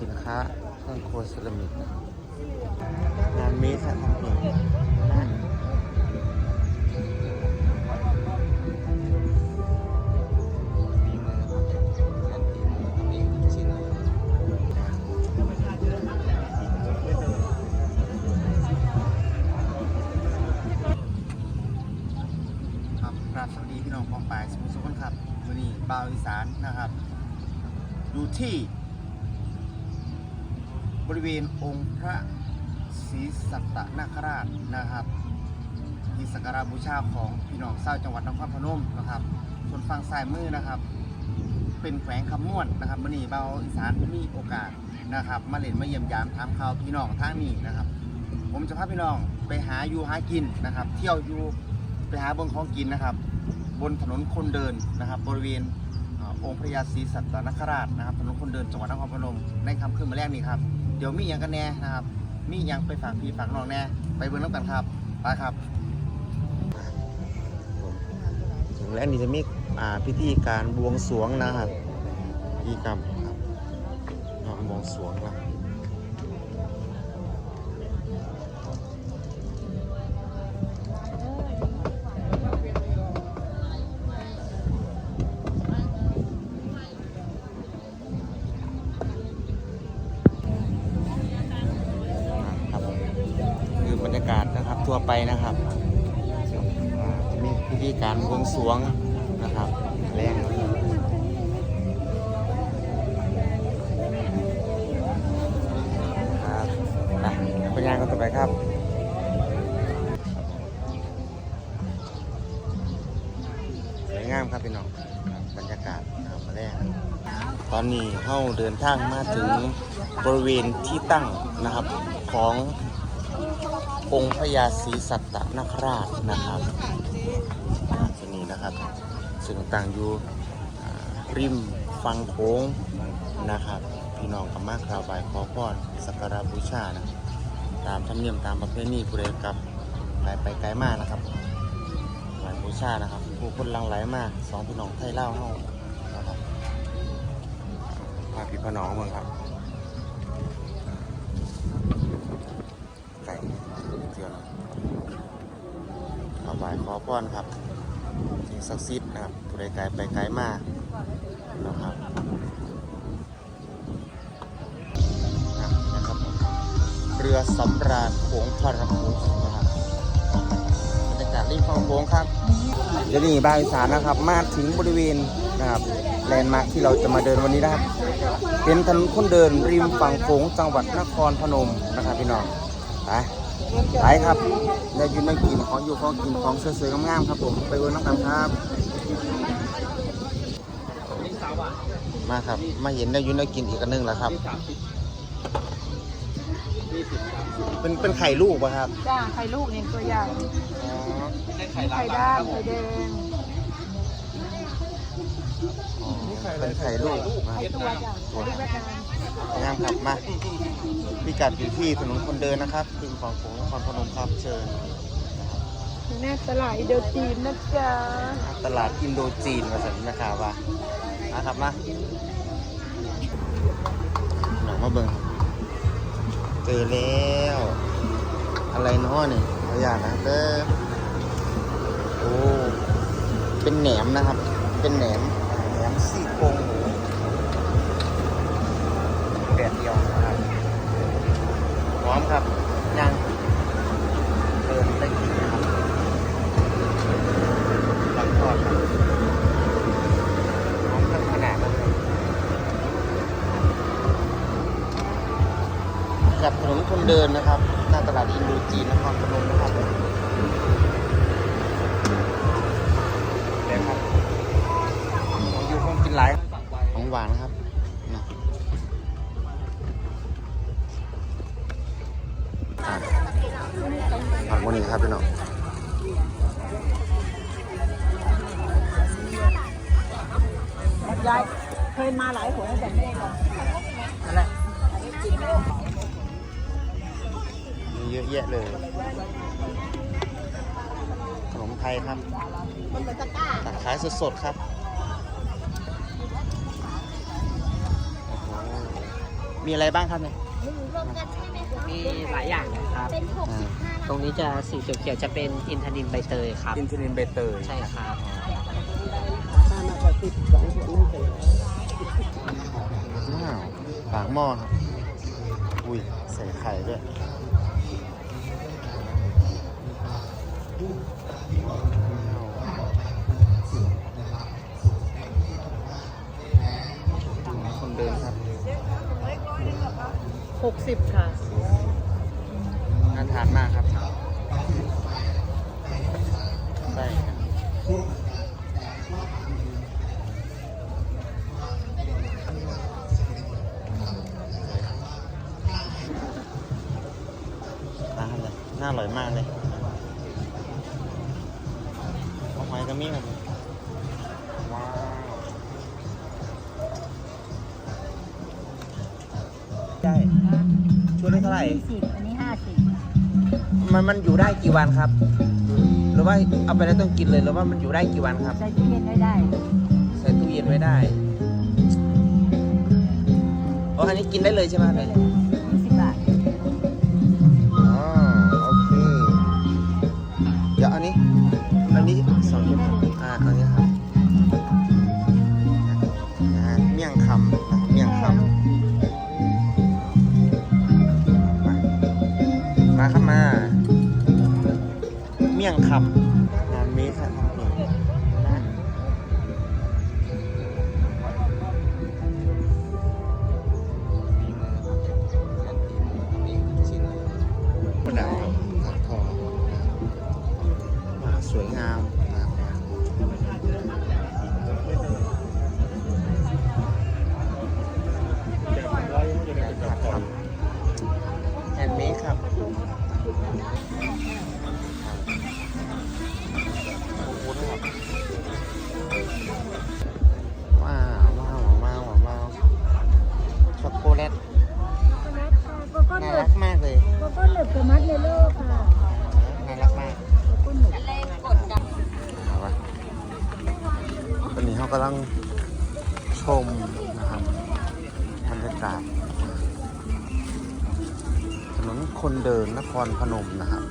สินค้าเครื่องครัวเซรามิกนะครับนมีสันทำเองฝีมือครับงานฝีมือทำเองทุกชิ้นเลยครับกราบสวัสดีพี่น้องกองปลายสมุทรสงครามครับวันนี้บ่าวอีสาน อยู่ที่ บริเวณองค์พระศรีสัตตนาคราชนะครับที่สักการะบูชาของพี่น้องเศร้าวจังหวัดนครพนมนะครับ ส่วนฝั่งซ้ายมือนะครับ เป็นแขวงคำม่วนนะครับมื่อนี้เบาอีสานมีโอกาสนะครับ มาเล่นมาเยี่ยมยามถามข่าวพี่น้องทางนี้นะครับ ผมจะพาพี่น้องไปหาอยู่หากินนะครับ เที่ยวอยู่ไปหาเบื้องของกินนะครับ บนถนนคนเดินนะครับ บริเวณ องค์พระยาศรีสัตนคราชนะครับถนนคนเดินจังหวัดนครพนมในคำขึ้นมาแรกนี้ครับ เดี๋ยวมีอย่างกันแน่นะครับ มีอย่างไปฝากพี่ฝากน้องแน่ ไปเบิ้งน้ำกันครับไปครับถึงแล้วนี่จะมีอ่าพิธีการบวงสรวงนะครับพิธีกรรมครับบวงสรวงนะ ทั่วไปนะครับจะมีพิธีการวงสวงนะครับแรงครับนะไปงานกันต่อไปครับสวยงามครับพี่น้องบรรยากาศนะครับมาแรกตอนนี้เข้าเดินทางมาถึงบริเวณที่ตั้งนะครับของ องค์พญาศรีสัตตนคราชนะครับที่นี่นะครับซึ่งตั้งอยู่ริมฝั่งโค้งนะครับพี่น้องกับมากราบไหว้ขอพรสักการะบูชานะตามธรรมเนียมตามประเพณีผู้ใดกลับไกลไปไกลมากนะครับไหว้บูชานะครับ ผู้คนลังไหลมากสองพี่น้องไทยเล่าเฮานะครับพาพี่พน้องเมืองครับไก่เทียวนะขอไหว้ขอพรครับสิ่งศักดิ์สิทธิ์นะครับผู้ใดไกลไปไกลมากนะครับนะครับ เรือสำราญโขงพระพุทธนะครับบรรยากาศริมฝั่งโค้งครับเดี๋ยวนี้บางอีสานนะครับ มาถึงบริเวณนะครับแลนด์มาร์คที่เราจะมาเดินวันนี้นะครับ เป็นถนนคนเดินริมฝั่งโค้งจังหวัดนครพนมนะครับพี่น้องไป ไปครับได้ยืนได้กินของอยู่ของกินของสวยๆงามๆครับผมไปเวิร์น้ำกันครับ มาครับ มาเห็นได้ยืนได้กินอีกอันหนึงแล้วครับ เป็นเป็นไข่ลูกป่ะครับจ้าไข่ลูกเนี่ยตัวอย่างอ๋อไข่ด้านไข่แดงอ๋อเป็นไข่ลูกนะไข่ตัวจ้ะไข่ลูกเวียดนาม งามครับมาพิกัดอยู่ที่ถนนคนเดินนะครับริมฝั่งโขงนครพนมครับเชิญแน่ตลาดอินเดจีนนะจ๊ะตลาดอินโดจีนมาสันนะครับว่านะครับมาหนังมาเบิ่งครับเจอแล้ว อะไรเนาะนี่ขออนุญาตนะเด้อโอ้เป็นแหนมนะครับ เป็นแหนมแหนมซี่โครงหมู แดดเดียวนะครับพร้อมครับย่างเดินได้กินนะครับหลังทอดครับพร้อมทั้งขนาดครับกับถนนคนเดินนะครับ หน้าตลาดอินโดจีนนครพนมนะครับเดี๋ยวครับของยูคงกินหลายของหวานครับ ผักวันนี้ครับพี่น้องยายเคยมาหลายหนแต่ไม่ได้ลองอะไรมีเยอะแยะเลย ขนมไทยครับตักขายสดๆครับ มีอะไรบ้างครับเนี่ย มีหลายอย่างนะครับอ่าตรงนี้จะสีเขียวๆจะเป็นอินทนินใบเตยครับ อินทนินใบเตยใช่ครับว้าวปากหม้อครับ อุ้ยใส่ไข่ด้วย 60 ค่ะ น่าทานมากครับใช่ครับร้านเลยน่าอร่อยมากเลยเอาหอยกระมี่ครับ ชุดละเท่าไหร่สิบอันนี้ห้าสิบมันมันอยู่ได้กี่วันครับ หรือว่าเอาไปแล้วต้องกินเลยหรือว่ามันอยู่ได้กี่วันครับ ใส่ตู้เย็นไว้ได้ ใส่ตู้เย็นไว้ได้โอ้อันนี้กินได้เลยใช่ไหมได้เลย ยงคำงานนี้ครับนี่นะฝีมือครับงานฝีมือทำเองทุกชิ้นเลยประดับครับทองาสวยงามนะครับแฮนเมดครับ ถนนคนเดินนครพนมนะครับ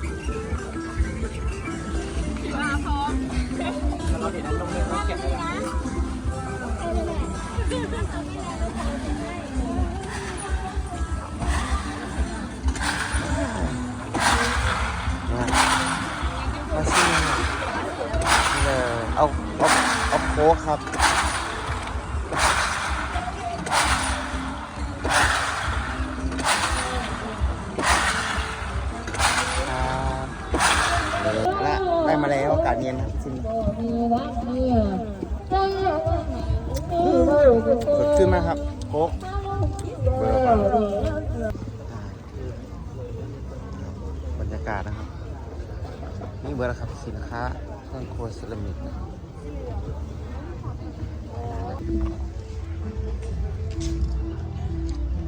มามาชิมเลยเอาเอาเอาโค้กครับาศเย็นครับชิมสดชื่นมากครับโค้กเบอร์ครับบรรยากาศนะครับ นี่เบอร์แล้วครับสินค้าเครื่องครัวเซรามิกนะครับ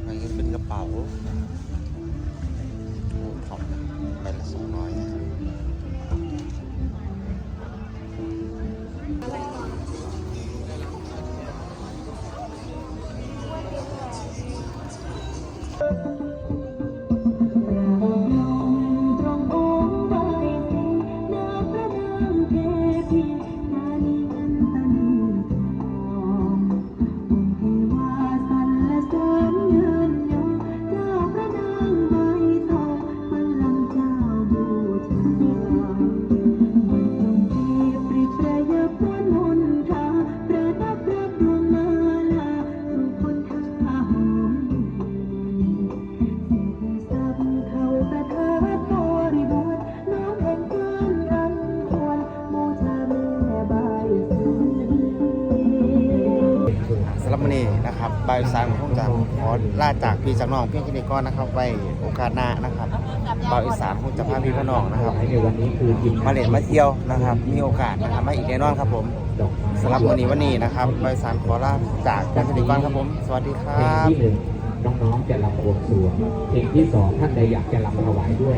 มันก็เป็นกระเป๋านะครับโอ้ท็อปนะใบละสองร้อย นะครับบายสารของจะขอลาจากพี่จากน้องเพียงแค่นี้ก่อนนะครับ ไว้โอกาสหน้านะครับบาวอีสานคงจะพาพี่พี่น้องนะครับในวันนี้มาเล่นมาเที่ยวนะครับ มีโอกาสนะครับมาอีกแน่นอนครับผมสำหรับวันนี้วันนี้นะครับบายสารขอลาจากเพียงแค่นี้ก่อนครับผม สวัสดีคเพลรังบที่หนึ่งน้องๆจะรำบวงสรวงเพลงที่สองท่านใดอยากจะรำถวายด้วย